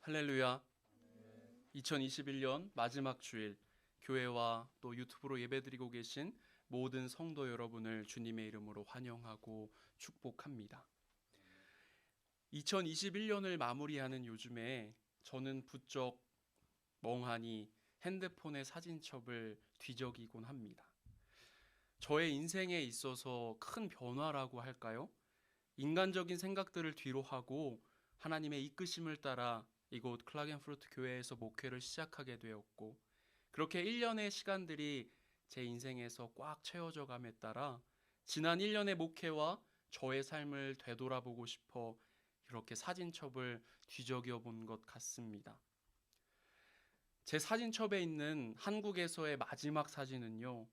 할렐루야. 2021년 마지막 주일 교회와 또 유튜브로 예배드리고 계신 모든 성도 여러분을 주님의 이름으로 환영하고 축복합니다. 2021년을 마무리하는 요즘에 저는 부쩍 멍하니 핸드폰의 사진첩을 뒤적이곤 합니다. 저의 인생에 있어서 큰 변화라고 할까요? 인간적인 생각들을 뒤로 하고 하나님의 이끄심을 따라 이곳 클라겐프루트 교회에서 목회를 시작하게 되었고 그렇게 1년의 시간들이 제 인생에서 꽉 채워져 감에 따라 지난 1년의 목회와 저의 삶을 되돌아보고 싶어 이렇게 사진첩을 뒤적여 본 것 같습니다. 제 사진첩에 있는 한국에서의 마지막 사진은요.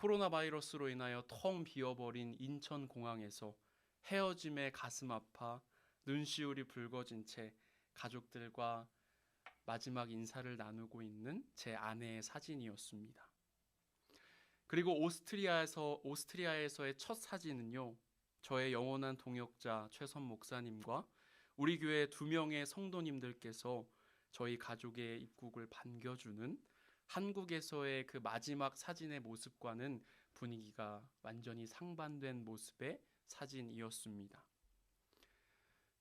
코로나 바이러스로 인하여 텅 비어버린 인천 공항에서 헤어짐에 가슴 아파 눈시울이 붉어진 채 가족들과 마지막 인사를 나누고 있는 제 아내의 사진이었습니다. 그리고 오스트리아에서 오스트리아에서의 첫 사진은요. 저의 영원한 동역자 최선 목사님과 우리 교회 두 명의 성도님들께서 저희 가족의 입국을 반겨주는 한국에서의 그 마지막 사진의 모습과는 분위기가 완전히 상반된 모습의 사진이었습니다.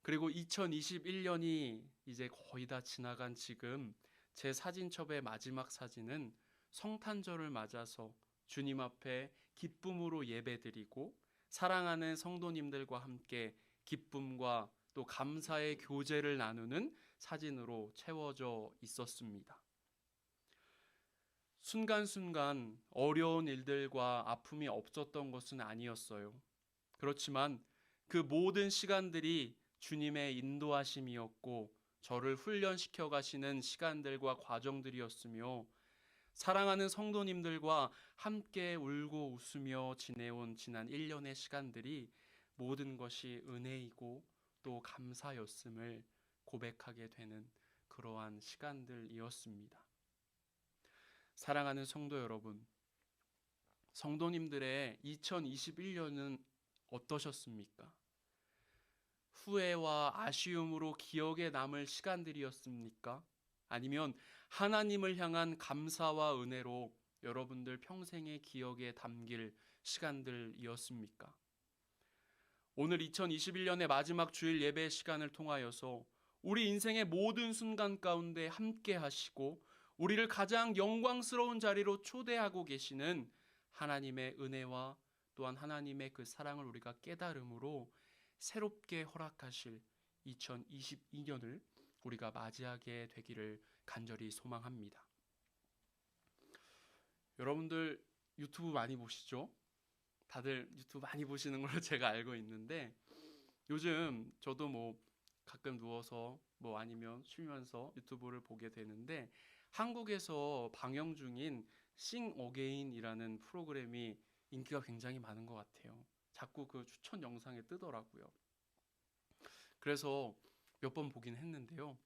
그리고 2021년이 이제 거의 다 지나간 지금 제 사진첩의 마지막 사진은 성탄절을 맞아서 주님 앞에 기쁨으로 예배드리고 사랑하는 성도님들과 함께 기쁨과 또 감사의 교제를 나누는 사진으로 채워져 있었습니다. 순간순간 어려운 일들과 아픔이 없었던 것은 아니었어요. 그렇지만 그 모든 시간들이 주님의 인도하심이었고 저를 훈련시켜 가시는 시간들과 과정들이었으며 사랑하는 성도님들과 함께 울고 웃으며 지내온 지난 1년의 시간들이 모든 것이 은혜이고 또 감사였음을 고백하게 되는 그러한 시간들이었습니다. 사랑하는 성도 여러분, 성도님들의 2021년은 어떠셨습니까? 후회와 아쉬움으로 기억에 남을 시간들이었습니까? 아니면 하나님을 향한 감사와 은혜로 여러분들 평생의 기억에 담길 시간들이었습니까? 오늘 2021년의 마지막 주일 예배 시간을 통하여서 우리 인생의 모든 순간 가운데 함께 하시고 우리를 가장 영광스러운 자리로 초대하고 계시는 하나님의 은혜와 또한 하나님의 그 사랑을 우리가 깨달음으로 새롭게 허락하실 2022년을 우리가 맞이하게 되기를 간절히 소망합니다. 여러분들 유튜브 많이 보시죠? 다들 유튜브 많이 보시는 걸로 제가 알고 있는데 요즘 저도 뭐 가끔 누워서 뭐 아니면 쉬면서 유튜브를 보게 되는데 한국에서 방영 중인 싱 어게인이라는 프로그램이 인기가 굉장히 많은 것 같아요. 자꾸 그 추천 영상에 뜨더라고요. 그래서 몇 번 보긴 했는데요.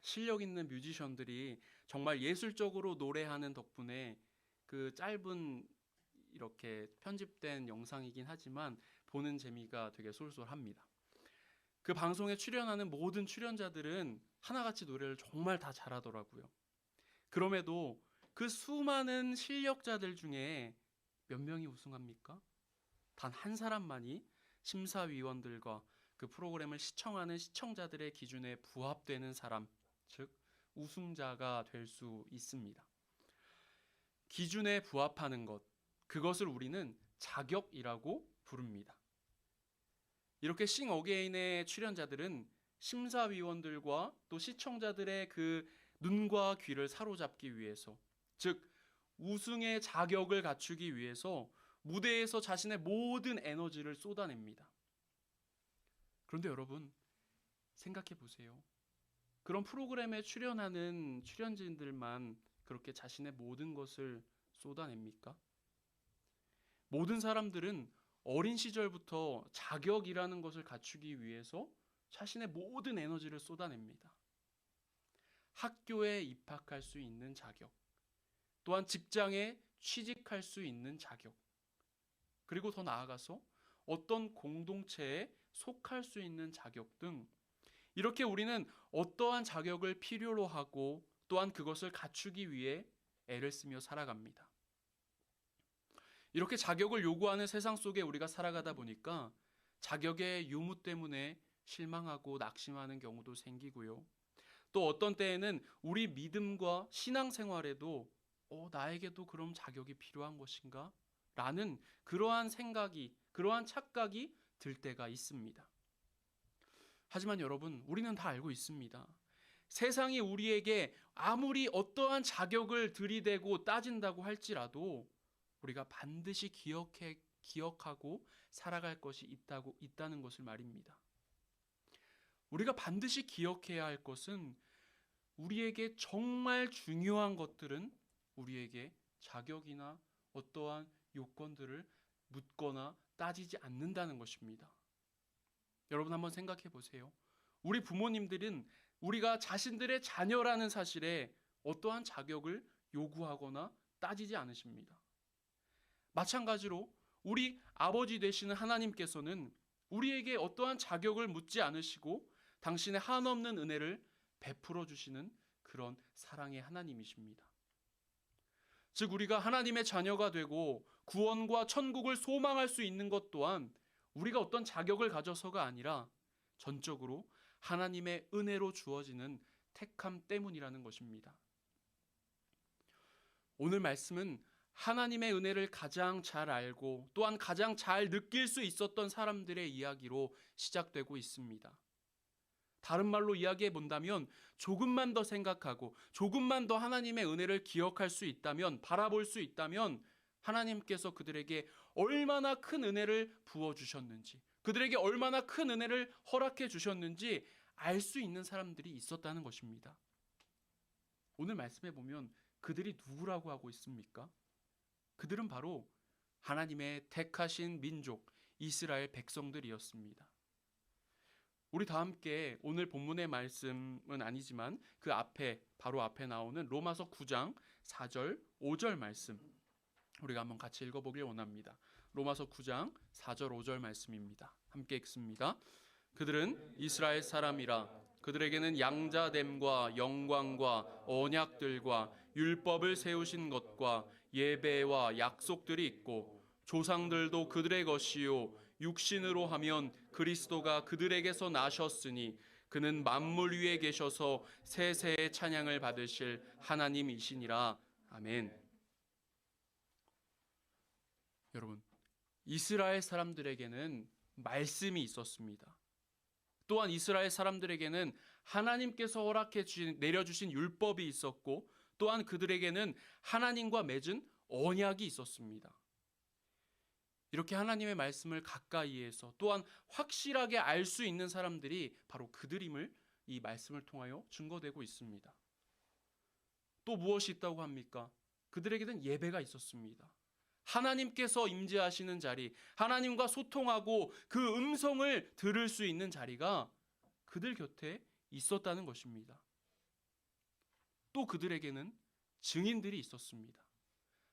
실력 있는 뮤지션들이 정말 예술적으로 노래하는 덕분에 그 짧은 이렇게 편집된 영상이긴 하지만 보는 재미가 되게 쏠쏠합니다. 그 방송에 출연하는 모든 출연자들은 하나같이 노래를 정말 다 잘하더라고요. 그럼에도 그 수많은 실력자들 중에 몇 명이 우승합니까? 단 한 사람만이 심사위원들과 그 프로그램을 시청하는 시청자들의 기준에 부합되는 사람, 즉 우승자가 될 수 있습니다. 기준에 부합하는 것, 그것을 우리는 자격이라고 부릅니다. 이렇게 싱 어게인의 출연자들은 심사위원들과 또 시청자들의 그 눈과 귀를 사로잡기 위해서, 즉 우승의 자격을 갖추기 위해서 무대에서 자신의 모든 에너지를 쏟아냅니다. 그런데 여러분, 생각해 보세요. 그런 프로그램에 출연하는 출연진들만 그렇게 자신의 모든 것을 쏟아냅니까? 모든 사람들은 어린 시절부터 자격이라는 것을 갖추기 위해서 자신의 모든 에너지를 쏟아냅니다. 학교에 입학할 수 있는 자격, 또한 직장에 취직할 수 있는 자격, 그리고 더 나아가서 어떤 공동체에 속할 수 있는 자격 등 이렇게 우리는 어떠한 자격을 필요로 하고 또한 그것을 갖추기 위해 애를 쓰며 살아갑니다. 이렇게 자격을 요구하는 세상 속에 우리가 살아가다 보니까 자격의 유무 때문에 실망하고 낙심하는 경우도 생기고요. 또 어떤 때에는 우리 믿음과 신앙생활에도 어, 나에게도 그럼 자격이 필요한 것인가? 라는 그러한 생각이, 그러한 착각이 들 때가 있습니다. 하지만 여러분, 우리는 다 알고 있습니다. 세상이 우리에게 아무리 어떠한 자격을 들이대고 따진다고 할지라도 우리가 반드시 기억해, 기억하고 살아갈 것이 있다고, 있다는 것을 말입니다. 우리가 반드시 기억해야 할 것은 우리에게 정말 중요한 것들은 우리에게 자격이나 어떠한 요건들을 묻거나 따지지 않는다는 것입니다. 여러분 한번 생각해 보세요. 우리 부모님들은 우리가 자신들의 자녀라는 사실에 어떠한 자격을 요구하거나 따지지 않으십니다. 마찬가지로 우리 아버지 되시는 하나님께서는 우리에게 어떠한 자격을 묻지 않으시고 당신의 한없는 은혜를 베풀어 주시는 그런 사랑의 하나님이십니다. 즉 우리가 하나님의 자녀가 되고 구원과 천국을 소망할 수 있는 것 또한 우리가 어떤 자격을 가져서가 아니라 전적으로 하나님의 은혜로 주어지는 택함 때문이라는 것입니다. 오늘 말씀은 하나님의 은혜를 가장 잘 알고 또한 가장 잘 느낄 수 있었던 사람들의 이야기로 시작되고 있습니다. 다른 말로 이야기해 본다면 조금만 더 생각하고 조금만 더 하나님의 은혜를 기억할 수 있다면 바라볼 수 있다면 하나님께서 그들에게 얼마나 큰 은혜를 부어 주셨는지 그들에게 얼마나 큰 은혜를 허락해 주셨는지 알 수 있는 사람들이 있었다는 것입니다. 오늘 말씀해 보면 그들이 누구라고 하고 있습니까? 그들은 바로 하나님의 택하신 민족 이스라엘 백성들이었습니다. 우리 다 함께 오늘 본문의 말씀은 아니지만 그 앞에 바로 앞에 나오는 로마서 9장 4절 5절 말씀 우리가 한번 같이 읽어보길 원합니다. 로마서 9장 4절 5절 말씀입니다. 함께 읽습니다. 그들은 이스라엘 사람이라 그들에게는 양자됨과 영광과 언약들과 율법을 세우신 것과 예배와 약속들이 있고 조상들도 그들의 것이요 육신으로 하면 그리스도가 그들에게서 나셨으니 그는 만물 위에 계셔서 세세의 찬양을 받으실 하나님이시니라. 아멘. 여러분, 이스라엘 사람들에게는 말씀이 있었습니다. 또한 이스라엘 사람들에게는 하나님께서 허락해 주신 내려주신 율법이 있었고 또한 그들에게는 하나님과 맺은 언약이 있었습니다. 이렇게 하나님의 말씀을 가까이에서 또한 확실하게 알 수 있는 사람들이 바로 그들임을 이 말씀을 통하여 증거되고 있습니다. 또 무엇이 있다고 합니까? 그들에게는 예배가 있었습니다. 하나님께서 임재하시는 자리, 하나님과 소통하고 그 음성을 들을 수 있는 자리가 그들 곁에 있었다는 것입니다. 또 그들에게는 증인들이 있었습니다.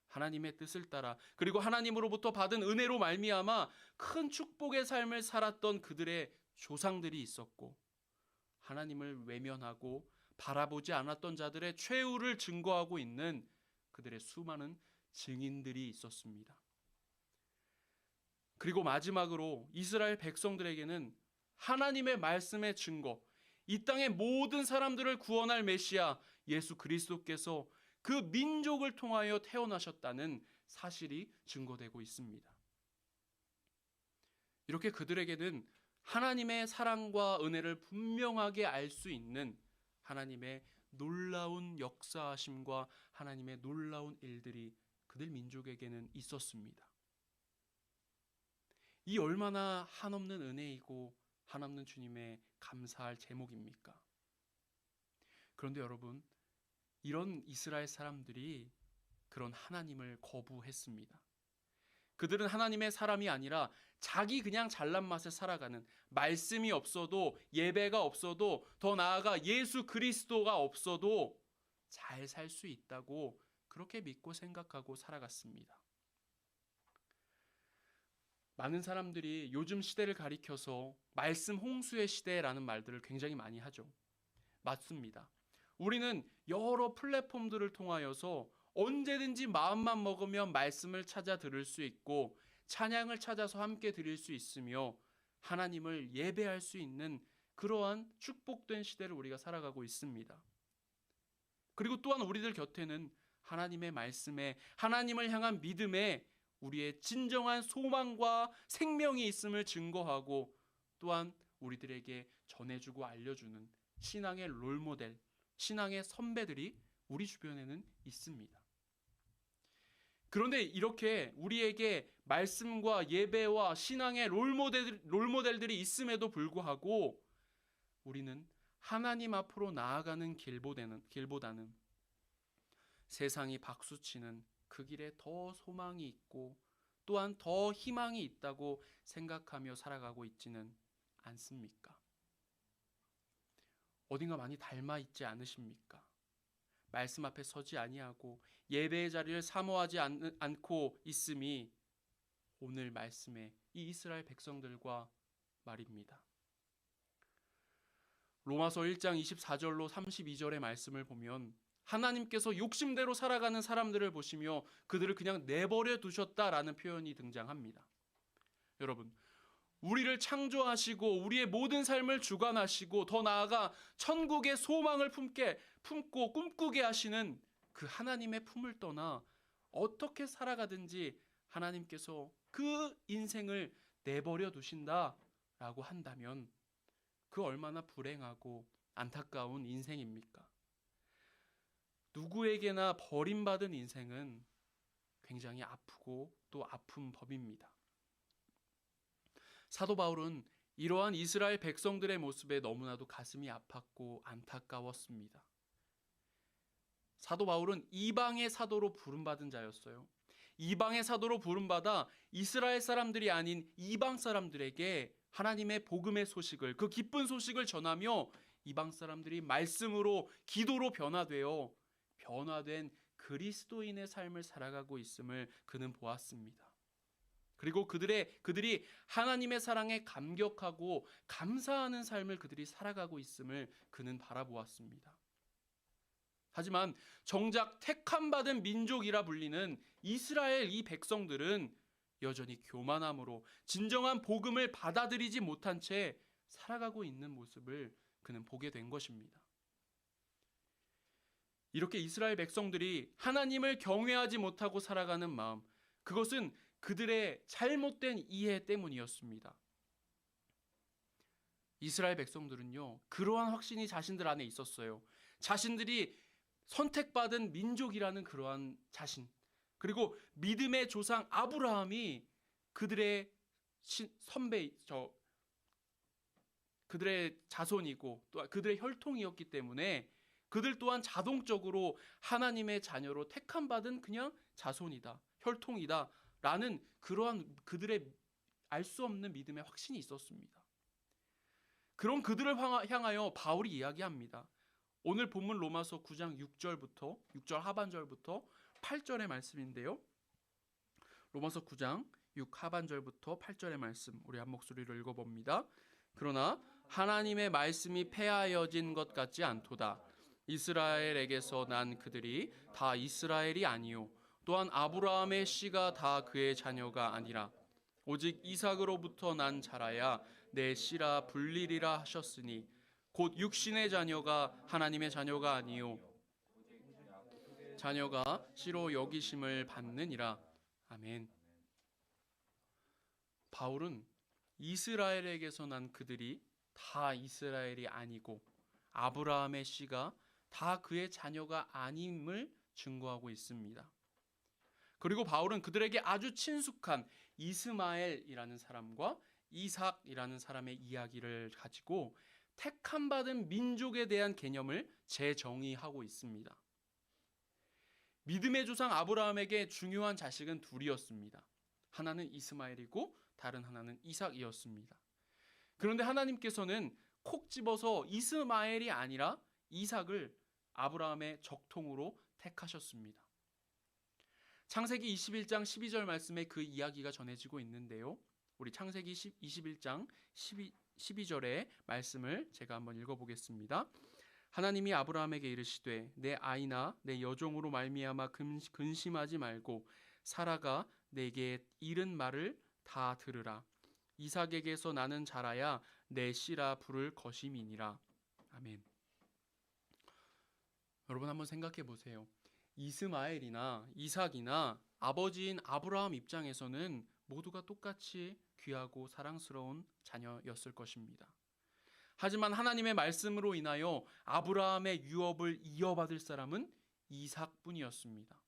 하나님의 뜻을 따라 그리고 하나님으로부터 받은 은혜로 말미암아 큰 축복의 삶을 살았던 그들의 조상들이 있었고 하나님을 외면하고 바라보지 않았던 자들의 최후를 증거하고 있는 그들의 수많은 증인들이 있었습니다. 그리고 마지막으로 이스라엘 백성들에게는 하나님의 말씀의 증거, 이 땅의 모든 사람들을 구원할 메시아 예수 그리스도께서 그 민족을 통하여 태어나셨다는 사실이 증거되고 있습니다. 이렇게 그들에게는 하나님의 사랑과 은혜를 분명하게 알 수 있는 하나님의 놀라운 역사하심과 하나님의 놀라운 일들이 그들 민족에게는 있었습니다. 이 얼마나 한없는 은혜이고 한없는 주님의 감사할 제목입니까? 그런데 여러분, 이런 이스라엘 사람들이 그런 하나님을 거부했습니다. 그들은 하나님의 사람이 아니라 자기 그냥 잘난 맛에 살아가는 말씀이 없어도 예배가 없어도 더 나아가 예수 그리스도가 없어도 잘 살 수 있다고 그렇게 믿고 생각하고 살아갔습니다. 많은 사람들이 요즘 시대를 가리켜서 말씀 홍수의 시대라는 말들을 굉장히 많이 하죠. 맞습니다. 우리는 여러 플랫폼들을 통하여서 언제든지 마음만 먹으면 말씀을 찾아 들을 수 있고 찬양을 찾아서 함께 드릴 수 있으며 하나님을 예배할 수 있는 그러한 축복된 시대를 우리가 살아가고 있습니다. 그리고 또한 우리들 곁에는 하나님의 말씀에 하나님을 향한 믿음에 우리의 진정한 소망과 생명이 있음을 증거하고 또한 우리들에게 전해주고 알려주는 신앙의 롤모델, 신앙의 선배들이 우리 주변에는 있습니다. 그런데 이렇게 우리에게 말씀과 예배와 신앙의 롤모델, 롤모델들이 있음에도 불구하고 우리는 하나님 앞으로 나아가는 길보다는, 길보다는 세상이 박수치는 그 길에 더 소망이 있고 또한 더 희망이 있다고 생각하며 살아가고 있지는 않습니까? 어딘가 많이 닮아 있지 않으십니까? 말씀 앞에 서지 아니하고 예배의 자리를 사모하지 않, 않고 있음이 오늘 말씀의 이 이스라엘 백성들과 말입니다. 로마서 1장 24절로 32절의 말씀을 보면 하나님께서 욕심대로 살아가는 사람들을 보시며 그들을 그냥 내버려 두셨다라는 표현이 등장합니다. 여러분, 우리를 창조하시고 우리의 모든 삶을 주관하시고 더 나아가 천국의 소망을 품게 품고 꿈꾸게 하시는 그 하나님의 품을 떠나 어떻게 살아가든지 하나님께서 그 인생을 내버려 두신다라고 한다면 그 얼마나 불행하고 안타까운 인생입니까? 누구에게나 버림받은 인생은 굉장히 아프고 또 아픈 법입니다. 사도 바울은 이러한 이스라엘 백성들의 모습에 너무나도 가슴이 아팠고 안타까웠습니다. 사도 바울은 이방의 사도로 부름받은 자였어요. 이방의 사도로 부름받아 이스라엘 사람들이 아닌 이방 사람들에게 하나님의 복음의 소식을 그 기쁜 소식을 전하며 이방 사람들이 말씀으로 기도로 변화되어 변화된 그리스도인의 삶을 살아가고 있음을 그는 보았습니다. 그리고 그들의 그들이 하나님의 사랑에 감격하고 감사하는 삶을 그들이 살아가고 있음을 그는 바라보았습니다. 하지만 정작 택함 받은 민족이라 불리는 이스라엘 이 백성들은 여전히 교만함으로 진정한 복음을 받아들이지 못한 채 살아가고 있는 모습을 그는 보게 된 것입니다. 이렇게 이스라엘 백성들이 하나님을 경외하지 못하고 살아가는 마음, 그것은 그들의 잘못된 이해 때문이었습니다. 이스라엘 백성들은요, 그러한 확신이 자신들 안에 있었어요. 자신들이 선택받은 민족이라는 그러한 자신, 그리고 믿음의 조상 아브라함이 그들의 선배, 저, 그들의 자손이고 또 그들의 혈통이었기 때문에 그들 또한 자동적으로 하나님의 자녀로 택함받은 그냥 자손이다, 혈통이다, 라는 그러한 그들의 알 수 없는 믿음의 확신이 있었습니다. 그런 그들을 향하여 바울이 이야기합니다. 오늘 본문 로마서 9장 6절부터 6절 하반절부터 8절의 말씀인데요. 로마서 9장 6 하반절부터 8절의 말씀 우리 한 목소리로 읽어 봅니다. 그러나 하나님의 말씀이 폐하여진 것 같지 않도다. 이스라엘에게서 난 그들이 다 이스라엘이 아니요 또한 아브라함의 씨가 다 그의 자녀가 아니라 오직 이삭으로부터 난 자라야 내 씨라 불리리라 하셨으니 곧 육신의 자녀가 하나님의 자녀가 아니요 자녀가 씨로 여기심을 받느니라 아멘. 바울은 이스라엘에게서 난 그들이 다 이스라엘이 아니고 아브라함의 씨가 다 그의 자녀가 아님을 증거하고 있습니다. 그리고 바울은 그들에게 아주 친숙한 이스마엘이라는 사람과 이삭이라는 사람의 이야기를 가지고 택함 받은 민족에 대한 개념을 재정의하고 있습니다. 믿음의 조상 아브라함에게 중요한 자식은 둘이었습니다. 하나는 이스마엘이고 다른 하나는 이삭이었습니다. 그런데 하나님께서는 콕 집어서 이스마엘이 아니라 이삭을 아브라함의 적통으로 택하셨습니다. 창세기 21장 12절 말씀에 그 이야기가 전해지고 있는데요. 우리 창세기 10, 21장 12, 12절의 말씀을 제가 한번 읽어보겠습니다. 하나님이 아브라함에게 이르시되 내 아이나 내 여종으로 말미암아 근- 근심하지 말고 사라가 내게 이른 말을 다 들으라. 이삭에게서 나는 자라야 내 씨라 부를 것임이니라. 아멘. 여러분 한번 생각해 보세요. 이스마엘이나 이삭이나 아버지인 아브라함 입장에서는 모두가 똑같이 귀하고 사랑스러운 자녀였을 것입니다. 하지만 하나님의 말씀으로 인하여 아브라함의 유업을 이어받을 사람은 이삭뿐이었습니다.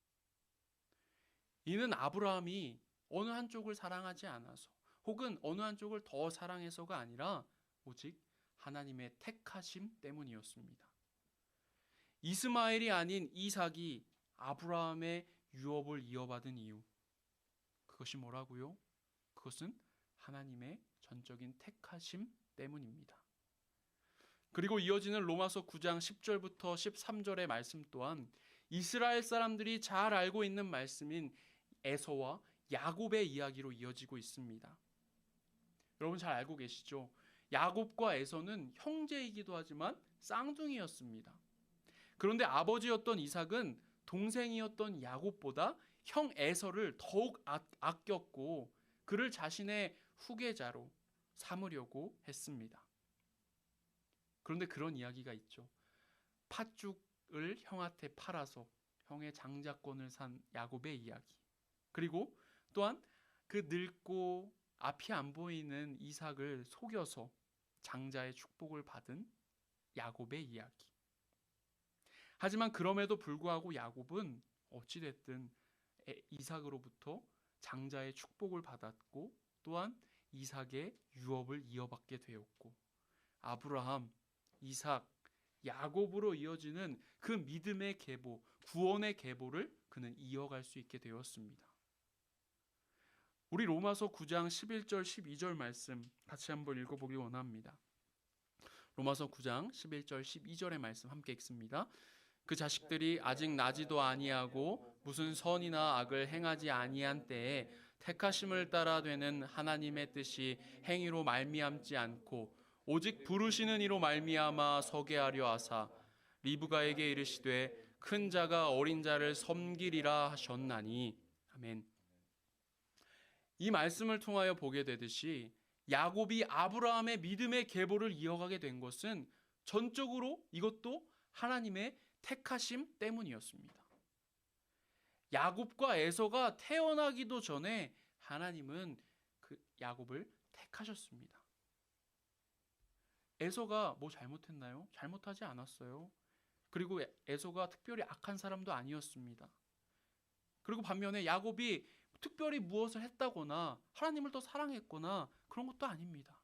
이는 아브라함이 어느 한쪽을 사랑하지 않아서 혹은 어느 한쪽을 더 사랑해서가 아니라 오직 하나님의 택하심 때문이었습니다. 이스마엘이 아닌 이삭이 아브라함의 유업을 이어받은 이유 그것이 뭐라고요? 그것은 하나님의 전적인 택하심 때문입니다. 그리고 이어지는 로마서 9장 10절부터 13절의 말씀 또한 이스라엘 사람들이 잘 알고 있는 말씀인 에서와 야곱의 이야기로 이어지고 있습니다. 여러분 잘 알고 계시죠? 야곱과 에서는 형제이기도 하지만 쌍둥이였습니다. 그런데 아버지였던 이삭은 동생이었던 야곱보다 형 에서를 더욱 아, 아꼈고 그를 자신의 후계자로 삼으려고 했습니다. 그런데 그런 이야기가 있죠. 팥죽을 형한테 팔아서 형의 장자권을 산 야곱의 이야기. 그리고 또한 그 늙고 앞이 안 보이는 이삭을 속여서 장자의 축복을 받은 야곱의 이야기. 하지만 그럼에도 불구하고 야곱은 어찌됐든 이삭으로부터 장자의 축복을 받았고 또한 이삭의 유업을 이어받게 되었고 아브라함, 이삭, 야곱으로 이어지는 그 믿음의 계보, 구원의 계보를 그는 이어갈 수 있게 되었습니다. 우리 로마서 9장 11절 12절 말씀 같이 한번 읽어보기 원합니다. 로마서 9장 11절 12절의 말씀 함께 읽습니다. 그 자식들이 아직 나지도 아니하고 무슨 선이나 악을 행하지 아니한 때에 택하심을 따라 되는 하나님의 뜻이 행위로 말미암지 않고 오직 부르시는 이로 말미암아 서게 하려 하사 리브가에게 이르시되 큰 자가 어린 자를 섬기리라 하셨나니 아멘. 이 말씀을 통하여 보게 되듯이 야곱이 아브라함의 믿음의 계보를 이어가게 된 것은 전적으로 이것도 하나님의 택하심 때문이었습니다. 야곱과 에서가 태어나기도 전에 하나님은 그 야곱을 택하셨습니다. 에서가 뭐 잘못했나요? 잘못하지 않았어요. 그리고 에서가 특별히 악한 사람도 아니었습니다. 그리고 반면에 야곱이 특별히 무엇을 했다거나 하나님을 더 사랑했거나 그런 것도 아닙니다.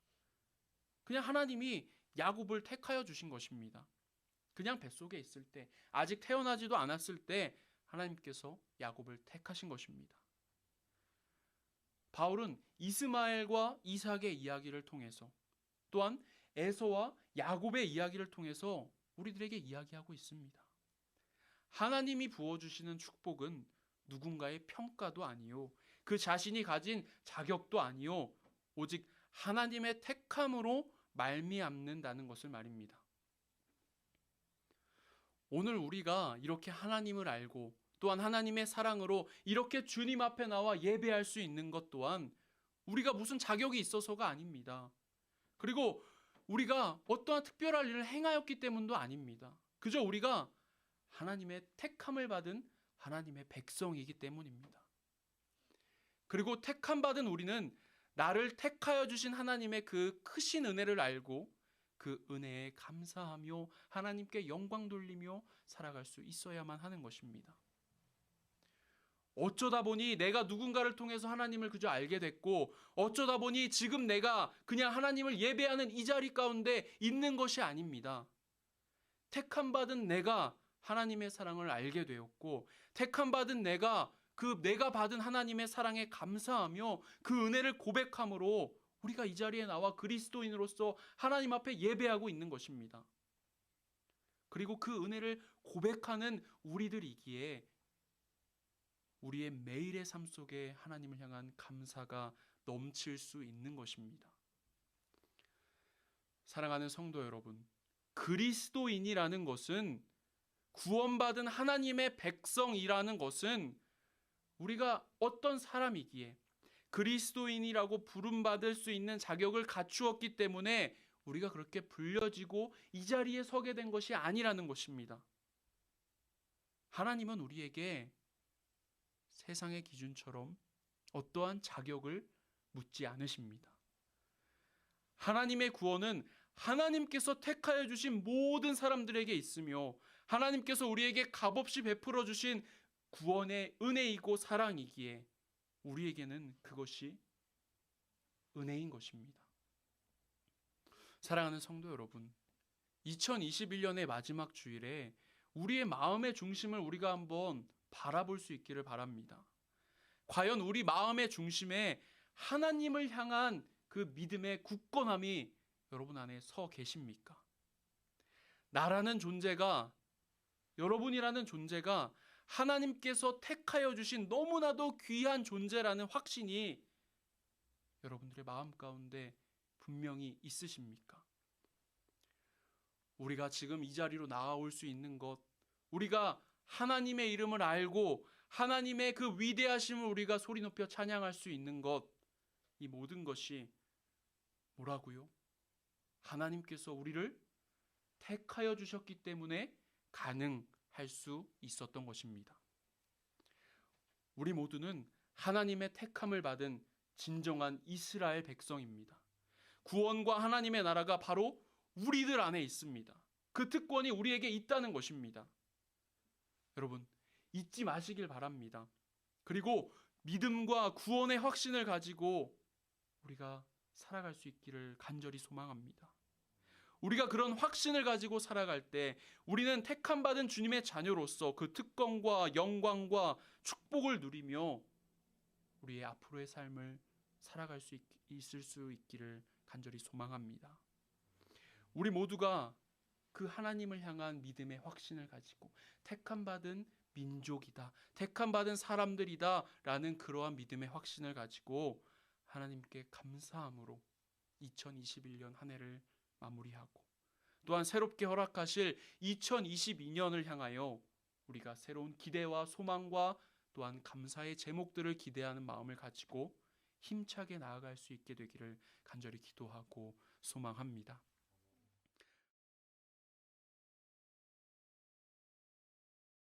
그냥 하나님이 야곱을 택하여 주신 것입니다. 그냥 뱃속에 있을 때 아직 태어나지도 않았을 때 하나님께서 야곱을 택하신 것입니다. 바울은 이스마엘과 이삭의 이야기를 통해서 또한 에서와 야곱의 이야기를 통해서 우리들에게 이야기하고 있습니다. 하나님이 부어주시는 축복은 누군가의 평가도 아니요. 그 자신이 가진 자격도 아니요. 오직 하나님의 택함으로 말미암는다는 것을 말입니다. 오늘 우리가 이렇게 하나님을 알고 또한 하나님의 사랑으로 이렇게 주님 앞에 나와 예배할 수 있는 것 또한 우리가 무슨 자격이 있어서가 아닙니다. 그리고 우리가 어떠한 특별한 일을 행하였기 때문도 아닙니다. 그저 우리가 하나님의 택함을 받은 하나님의 백성이기 때문입니다. 그리고 택함 받은 우리는 나를 택하여 주신 하나님의 그 크신 은혜를 알고 그 은혜에 감사하며 하나님께 영광 돌리며 살아갈 수 있어야만 하는 것입니다. 어쩌다 보니 내가 누군가를 통해서 하나님을 그저 알게 됐고 어쩌다 보니 지금 내가 그냥 하나님을 예배하는 이 자리 가운데 있는 것이 아닙니다. 택함 받은 내가 하나님의 사랑을 알게 되었고 택함 받은 내가 그 내가 받은 하나님의 사랑에 감사하며 그 은혜를 고백함으로 우리가 이 자리에 나와 그리스도인으로서 하나님 앞에 예배하고 있는 것입니다. 그리고 그 은혜를 고백하는 우리들이기에 우리의 매일의 삶 속에 하나님을 향한 감사가 넘칠 수 있는 것입니다. 사랑하는 성도 여러분, 그리스도인이라는 것은 구원받은 하나님의 백성이라는 것은 우리가 어떤 사람이기에 그리스도인이라고 부름받을 수 있는 자격을 갖추었기 때문에 우리가 그렇게 불려지고 이 자리에 서게 된 것이 아니라는 것입니다. 하나님은 우리에게 세상의 기준처럼 어떠한 자격을 묻지 않으십니다. 하나님의 구원은 하나님께서 택하여 주신 모든 사람들에게 있으며 하나님께서 우리에게 값없이 베풀어 주신 구원의 은혜이고 사랑이기에 우리에게는 그것이 은혜인 것입니다. 사랑하는 성도 여러분, 2021년의 마지막 주일에 우리의 마음의 중심을 우리가 한번 바라볼 수 있기를 바랍니다. 과연 우리 마음의 중심에 하나님을 향한 그 믿음의 굳건함이 여러분 안에 서 계십니까? 나라는 존재가 여러분이라는 존재가 하나님께서 택하여 주신 너무나도 귀한 존재라는 확신이 여러분들의 마음 가운데 분명히 있으십니까? 우리가 지금 이 자리로 나아올 수 있는 것, 우리가 하나님의 이름을 알고 하나님의 그 위대하심을 우리가 소리 높여 찬양할 수 있는 것, 이 모든 것이 뭐라고요? 하나님께서 우리를 택하여 주셨기 때문에 가능 할 수 있었던 것입니다. 우리 모두는 하나님의 택함을 받은 진정한 이스라엘 백성입니다. 구원과 하나님의 나라가 바로 우리들 안에 있습니다. 그 특권이 우리에게 있다는 것입니다. 여러분, 잊지 마시길 바랍니다. 그리고 믿음과 구원의 확신을 가지고 우리가 살아갈 수 있기를 간절히 소망합니다. 우리가 그런 확신을 가지고 살아갈 때 우리는 택함 받은 주님의 자녀로서 그 특권과 영광과 축복을 누리며 우리의 앞으로의 삶을 살아갈 수 있, 있을 수 있기를 간절히 소망합니다. 우리 모두가 그 하나님을 향한 믿음의 확신을 가지고 택함 받은 민족이다. 택함 받은 사람들이다라는 그러한 믿음의 확신을 가지고 하나님께 감사함으로 2021년 한 해를 마무리하고 또한 새롭게 허락하실 2022년을 향하여 우리가 새로운 기대와 소망과 또한 감사의 제목들을 기대하는 마음을 가지고 힘차게 나아갈 수 있게 되기를 간절히 기도하고 소망합니다.